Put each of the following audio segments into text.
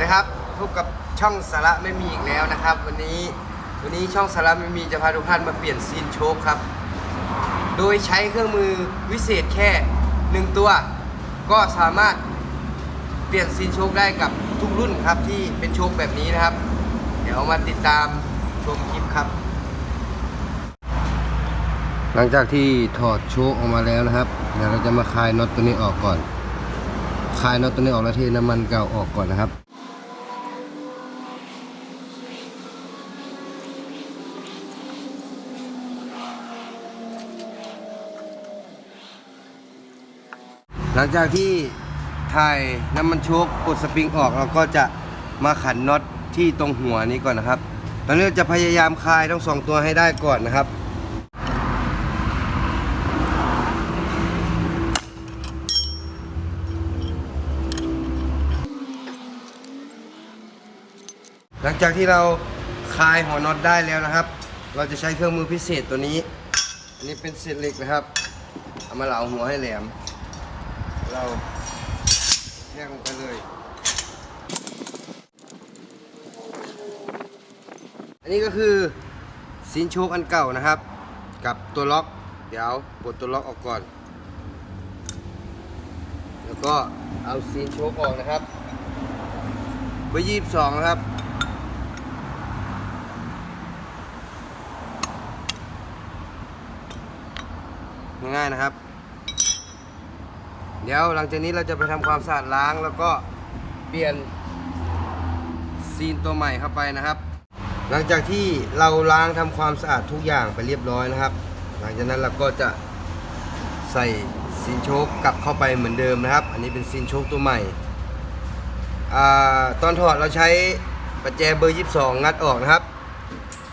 ดีครับพบกับช่องสาระไม่มีอีกแล้วนะครับ วันนี้วันนี้ช่องสาระไม่มีจะพาทุกท่านมาเปลี่ยนซีนโชคครับ โดยใช้เครื่องมือวิเศษแค่หนึ่งตัว ก็สามารถเปลี่ยนซีนโชคได้กับทุกรุ่นครับที่เป็นโชคแบบนี้นะครับ เดี๋ยวมาติดตามชมคลิปครับ หลังจากที่ถอดโชคออกมาแล้วนะครับเดี๋ยวเราจะมาคลายน็อตตัวนี้ออกก่อนคลายน็อตตัวนี้ออกแล้วเทน้ำมันเก่าออกก่อนนะครับ ลังจากที่ถ่ายน้ำมันโชคกดสปริงออกเราก็จะมาขันน็อตที่ตรงหัวนี้ก่อนนะครับ ตอนนี้เราจะพยายามคลายทั้งสองตัวให้ได้ก่อนนะครับหลังจากที่เราคลายหัวน็อตได้แล้วนะครับ เราจะใช้เครื่องมือพิเศษตัวนี้ อันนี้เป็นเศษเหล็กนะครับ เอามาเหลาหัวให้แหลม เราแทงลงไปเลย อันนี้ก็คือซีนโชคอันเก่านะครับ กับตัวล็อก เดี๋ยวปลดตัวล็อกออกก่อน แล้วก็เอาซีนโชคออกนะครับเบอร์ยี่สิบสองนะครับง่ายๆนะครับ เดี๋ยวหลังจากนี้เราจะไปทำความสะอาดล้างแล้วก็เปลี่ยนซีนตัวใหม่เข้าไปนะครับ หลังจากที่เราล้างทำความสะอาดทุกอย่างไปเรียบร้อยนะครับ หลังจากนั้นเราก็จะใส่ซีนโชคกลับเข้าไปเหมือนเดิมนะครับ อันนี้เป็นซีนโชคตัวใหม่อตอนถอดเราใช้ประแจเบอร์ 22 งัดออกนะครับ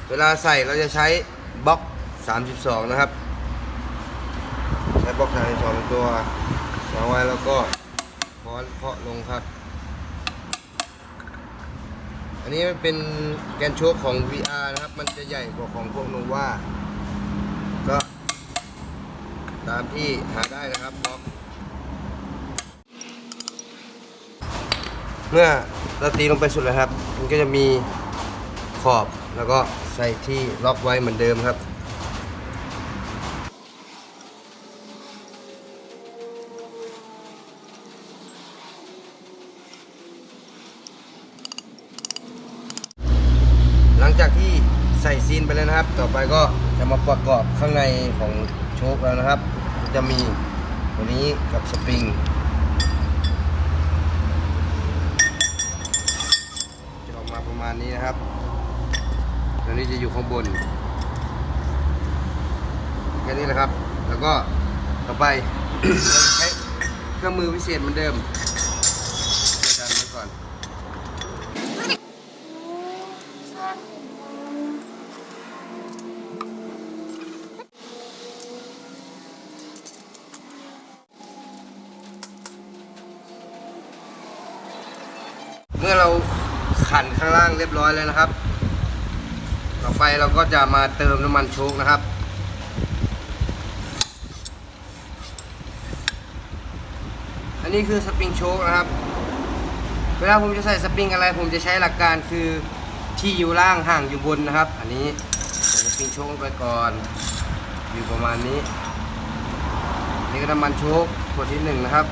เวลาใส่เราจะใช้บล็อก 32 นะครับ ใช้บล็อก32เป็นตัว วางไว้แล้วก็ค้อนเคาะลงครับ อันนี้มันเป็นแกนโชคของ VR นะครับ มันจะใหญ่กว่าของพวกโนวาก็ตามที่หาได้นะครับบล็อกเมื่อเราตีลงไปสุดแล้วครับ มันก็จะมีขอบแล้วก็ใส่ที่ล็อกไว้เหมือนเดิมครับ จากที่ใส่ซีนไปแล้วนะครับ ต่อไปก็จะมาประกอบข้างในของโชคแล้วนะครับ จะมีตัวนี้กับสปริงจะออกมาประมาณนี้นะครับตัวนี้จะอยู่ข้างบนแค่นี้แหละครับ แล้วก็ต่อไปเราจะใช้เครื่องมือพิเศษเหมือนเดิม เมื่อเราขันข้างล่างเรียบร้อยแล้วนะครับ ต่อไปเราก็จะมาเติมน้ำมันโชคนะครับ อันนี้คือสปริงโชคนะครับ เวลาผมจะใส่สปริงอะไร ผมจะใช้หลักการคือที่อยู่ล่างห่างอยู่บนนะครับ อันนี้ใส่สปริงโชคไปก่อน อยู่ประมาณนี้ นี่ก็น้ำมันโชคขวดที่หนึ่งนะครับ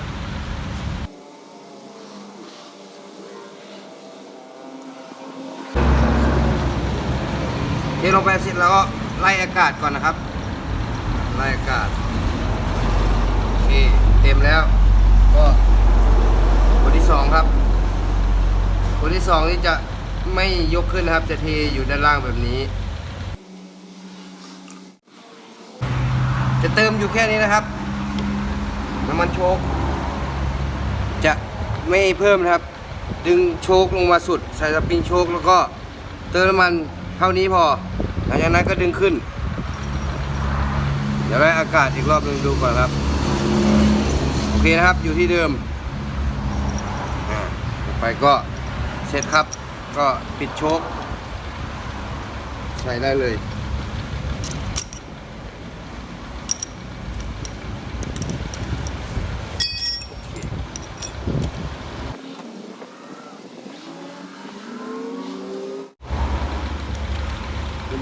ทลงไปเสร็จแล้วก็ไล่อากาศก่อนนะครับ ไล่อากาศโอเคเต็มแล้ว ก็คนที่สองครับคนที่สองนี่จะไม่ยกขึ้นนะครับ จะเทอยู่ด้านล่างแบบนี้ จะเติมอยู่แค่นี้นะครับน้ำมันโชคจะไม่เพิ่มนะครับ ดึงโชคลงมาสุดใส่สปริงโชคแล้วก็เติมน้ำมัน เท่านี้พอ หลังจากนั้นก็ดึงขึ้น เดี๋ยวไล่อากาศอีกรอบหนึ่งดูก่อนครับ โอเคนะครับอยู่ที่เดิมอ่าไปก็เสร็จครับ ก็ปิดโชคใช้ได้เลย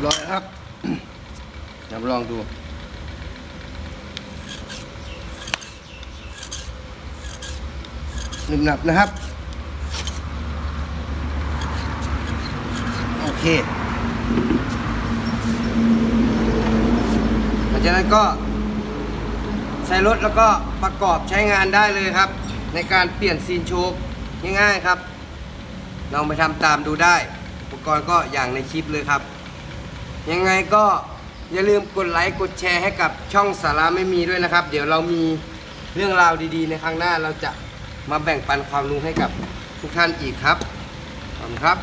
ร้อยแล้วครับ เดี๋ยวลองดู หนึบหนับนะครับ โอเคหลังจากนั้นก็ใส่รถแล้วก็ประกอบใช้งานได้เลยครับ ในการเปลี่ยนซีนโชคง่ายๆครับ ลองไปทำตามดูได้ อุปกรณ์ก็อย่างในคลิปเลยครับ ยังไงก็ อย่าลืมกดไลค์กดแชร์ให้กับช่องสาระไม่มีด้วยนะครับ เดี๋ยวเรามีเรื่องราวดีๆ ในครั้งหน้าเราจะมาแบ่งปันความรู้ให้กับทุกท่านอีกครับขอบคุณครับ